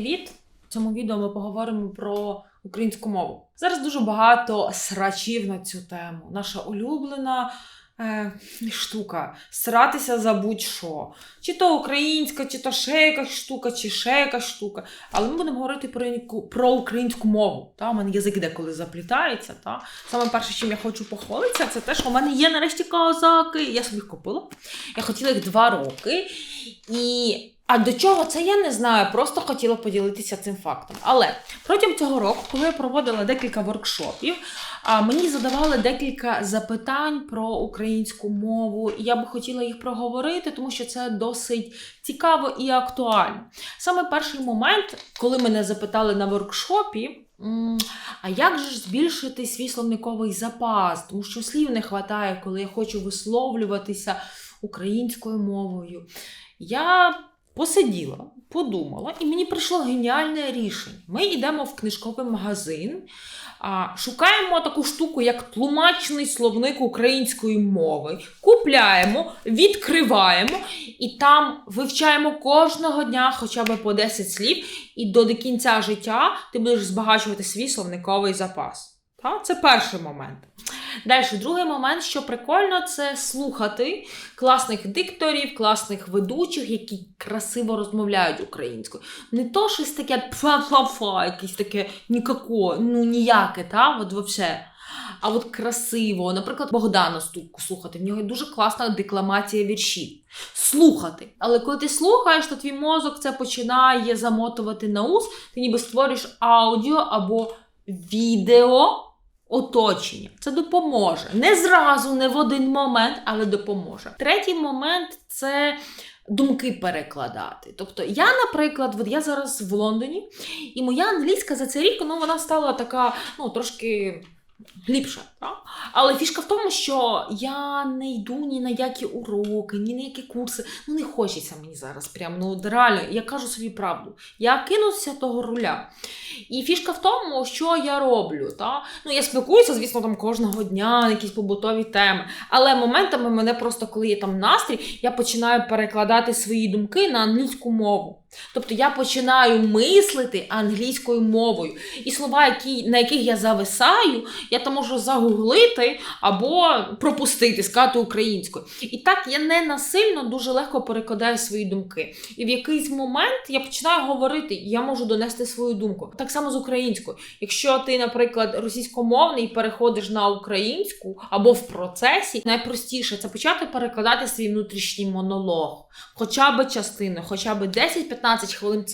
Привіт! В цьому відео ми поговоримо про українську мову. Зараз дуже багато срачів на цю тему. Наша улюблена е, штука сратися за будь-що. Чи то українська, чи то ще якась штука, чи ще якась штука. Але ми будемо говорити про, про українську мову. Та? У мене язик деколи заплітається. Та? Саме перше, чим я хочу похвалитися, це те, що у мене є нарешті козаки. Я собі їх купила. Я хотіла їх два роки. І а до чого це я не знаю, просто хотіла поділитися цим фактом. Але протягом цього року, коли я проводила декілька воркшопів, мені задавали декілька запитань про українську мову, і я би хотіла їх проговорити, тому що це досить цікаво і актуально. Саме перший момент, коли мене запитали на воркшопі. А як же збільшити свій словниковий запас? Тому що слів не вистачає, коли я хочу висловлюватися українською мовою. Я посиділа, подумала, і мені прийшло геніальне рішення. Ми йдемо в книжковий магазин, шукаємо таку штуку, як тлумачний словник української мови, купляємо, відкриваємо і там вивчаємо кожного дня хоча б по 10 слів, і до кінця життя ти будеш збагачувати свій словниковий запас. Та? Це перший момент. Далі, другий момент, що прикольно, це слухати класних дикторів, класних ведучих, які красиво розмовляють українською. Не то щось таке пфа-фа-фа, якесь таке нікако, ну ніяке, та? От вообще. А от красиво, наприклад, Богдана Ступку слухати. В нього дуже класна декламація віршів. Слухати. Але коли ти слухаєш, то твій мозок це починає замотувати на ус, ти ніби створюєш аудіо або відео оточення. Це допоможе. Не зразу, не в один момент, але допоможе. Третій момент це. Думки перекладати. Тобто, я, наприклад, от я зараз в Лондоні, і моя англійська за цей рік ну, вона стала така, ну, трошки глибша. Так? Але фішка в тому, що я не йду ні на які уроки, ні на які курси. Ну, не хочеться мені зараз. Прям, ну, реально, я кажу собі правду. Я кинувся того руля. І фішка в тому, що я роблю. Та? Ну, я спілкуюся, звісно, там кожного дня на якісь побутові теми. Але моментами мене просто, коли є там настрій, я починаю перекладати свої думки на англійську мову. Тобто я починаю мислити англійською мовою. І слова, які, на яких я зависаю, я там можу загуглити або пропустити, сказати українською. І так я не насильно дуже легко перекладаю свої думки. І в якийсь момент я починаю говорити, і я можу донести свою думку. Так само з українською. Якщо ти, наприклад, російськомовний і переходиш на українську або в процесі, найпростіше це почати перекладати свій внутрішній монолог, хоча б частину, хоча б 10-15 хвилин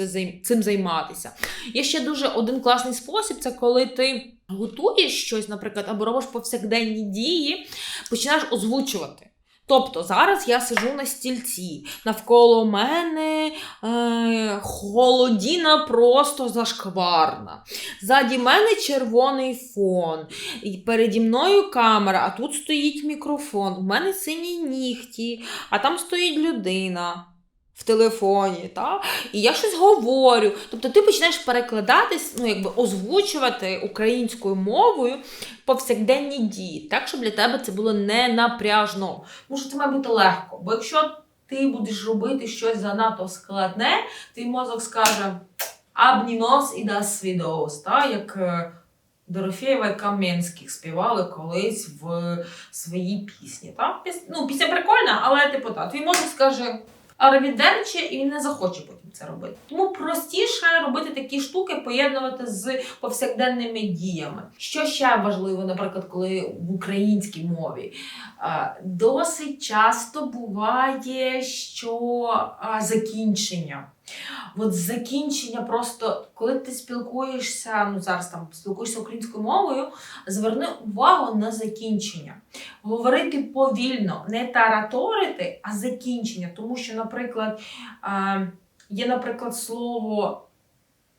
цим займатися. Є ще дуже один класний спосіб: це коли ти готуєш щось, наприклад, або робиш повсякденні дії, починаєш озвучувати. Тобто зараз я сижу на стільці, навколо мене е, холодіна просто зашкварна. Ззаді мене червоний фон, і переді мною камера, а тут стоїть мікрофон. У мене сині нігті, а там стоїть людина. В телефоні, та? і я щось говорю. Тобто ти починаєш перекладатись, ну якби озвучувати українською мовою повсякденні дії, так, щоб для тебе це було не напряжно. Що це має бути легко. Бо якщо ти будеш робити щось занадто складне, твій мозок скаже Абнімос і даст свідос, та? як е, Дорофєєва і Кам'янських співали колись в своїй пісні. Та? Піс... Ну, пісня прикольна, але типу так, твій мозок скаже Аравідерче, і не захоче потім це робити. Тому простіше робити такі штуки, поєднувати з повсякденними діями. Що ще важливо, наприклад, коли в українській мові досить часто буває, що закінчення. От закінчення просто, коли ти спілкуєшся, ну зараз там спілкуєшся українською мовою, зверни увагу на закінчення. Говорити повільно, не тараторити, а закінчення. Тому що, наприклад, є, наприклад, слово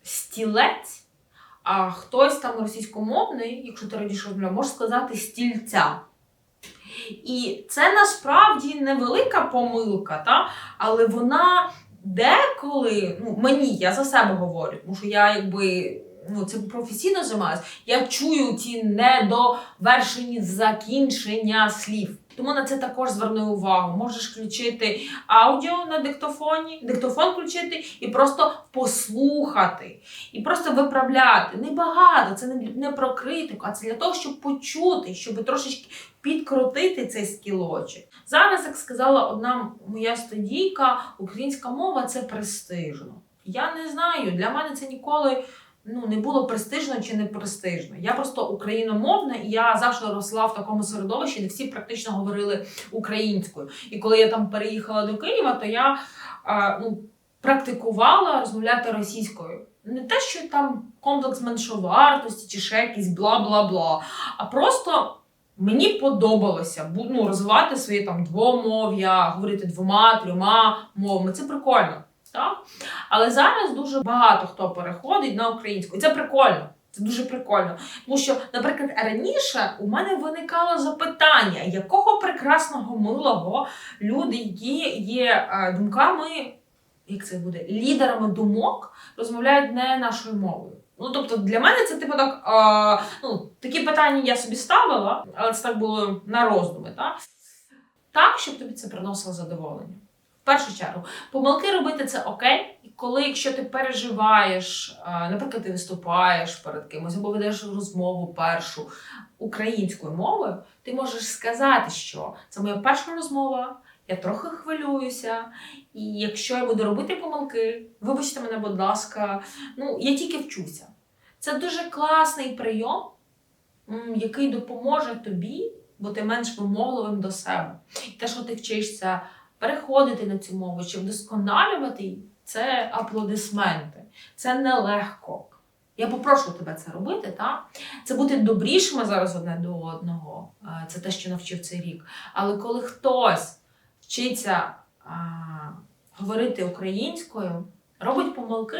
стілець, а хтось там російськомовний, якщо ти раніше розмовляв, може сказати стільця. І це насправді невелика помилка, та? але вона деколи, ну мені, я за себе говорю, тому що я якби ну, цим професійно займаюся, я чую ці недовершені закінчення слів. Тому на це також зверни увагу. Можеш включити аудіо на диктофоні, диктофон включити і просто послухати, і просто виправляти. Небагато, це не, про критику, а це для того, щоб почути, щоб трошечки підкрутити цей скілочок. Зараз, як сказала одна моя студійка, українська мова це престижно. Я не знаю, для мене це ніколи ну, не було престижно чи не престижно. Я просто україномовна, і я завжди росла в такому середовищі, де всі практично говорили українською. І коли я там переїхала до Києва, то я а, ну, практикувала розмовляти російською. Не те, що там комплекс меншовартості чи ще якийсь бла-бла-бла, а просто. Мені подобалося ну, розвивати свої там двомов'я, говорити двома, трьома мовами. Це прикольно. Так? Але зараз дуже багато хто переходить на українську. І це прикольно. Це дуже прикольно. Тому що, наприклад, раніше у мене виникало запитання, якого прекрасного милого люди, які є е, думками, як це буде, лідерами думок, розмовляють не нашою мовою. Ну, тобто для мене це типу так, а, ну, такі питання я собі ставила, але це так було на роздуми, так? Так, щоб тобі це приносило задоволення. Першу чергу, помилки робити це окей. І коли, якщо ти переживаєш, наприклад, ти виступаєш перед кимось або ведеш розмову першу українською мовою, ти можеш сказати, що це моя перша розмова, я трохи хвилююся, і якщо я буду робити помилки, вибачте мене, будь ласка, ну я тільки вчуся. Це дуже класний прийом, який допоможе тобі бути менш вимогливим до себе. І те, що ти вчишся переходити на цю мову чи вдосконалювати її, це аплодисменти. Це нелегко. Я попрошу тебе це робити, так? Це бути добрішими зараз одне до одного. Е, Це те, що навчив цей рік. Але коли хтось вчиться а, говорити українською, робить помилки,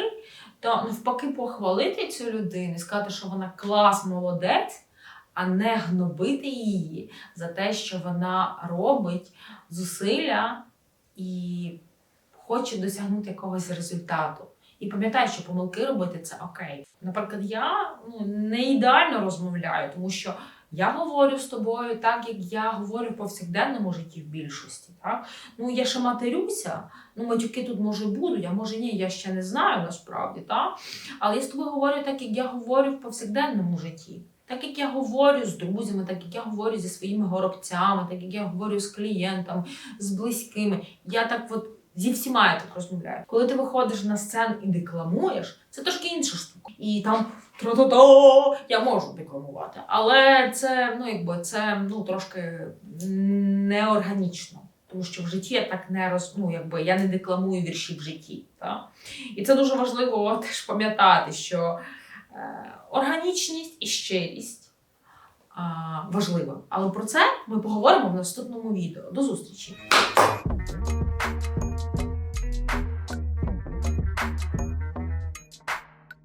то навпаки похвалити цю людину сказати, що вона клас, молодець, а не гнобити її за те, що вона робить зусилля і хоче досягнути якогось результату. І пам'ятай, що помилки робити це окей. Наприклад, я ну, не ідеально розмовляю, тому що я говорю з тобою так, як я говорю в повсякденному житті в більшості. Так? Ну, я ще матерюся, ну матюки тут може будуть, а може ні, я ще не знаю насправді. Так? Але я з тобою говорю так, як я говорю в повсякденному житті. Так як я говорю з друзями, так як я говорю зі своїми горобцями, так як я говорю з клієнтами, з близькими. Я так от зі всіма я так розмовляю. Коли ти виходиш на сцену і декламуєш, це трошки інша штука. І там тро-то-то я можу декламувати, але це ну якби це ну трошки неорганічно. Тому що в житті я так не роз... ну, якби я не декламую вірші в житті. Так? І це дуже важливо теж пам'ятати, що органічність і щирість важлива. Але про це ми поговоримо в наступному відео. До зустрічі!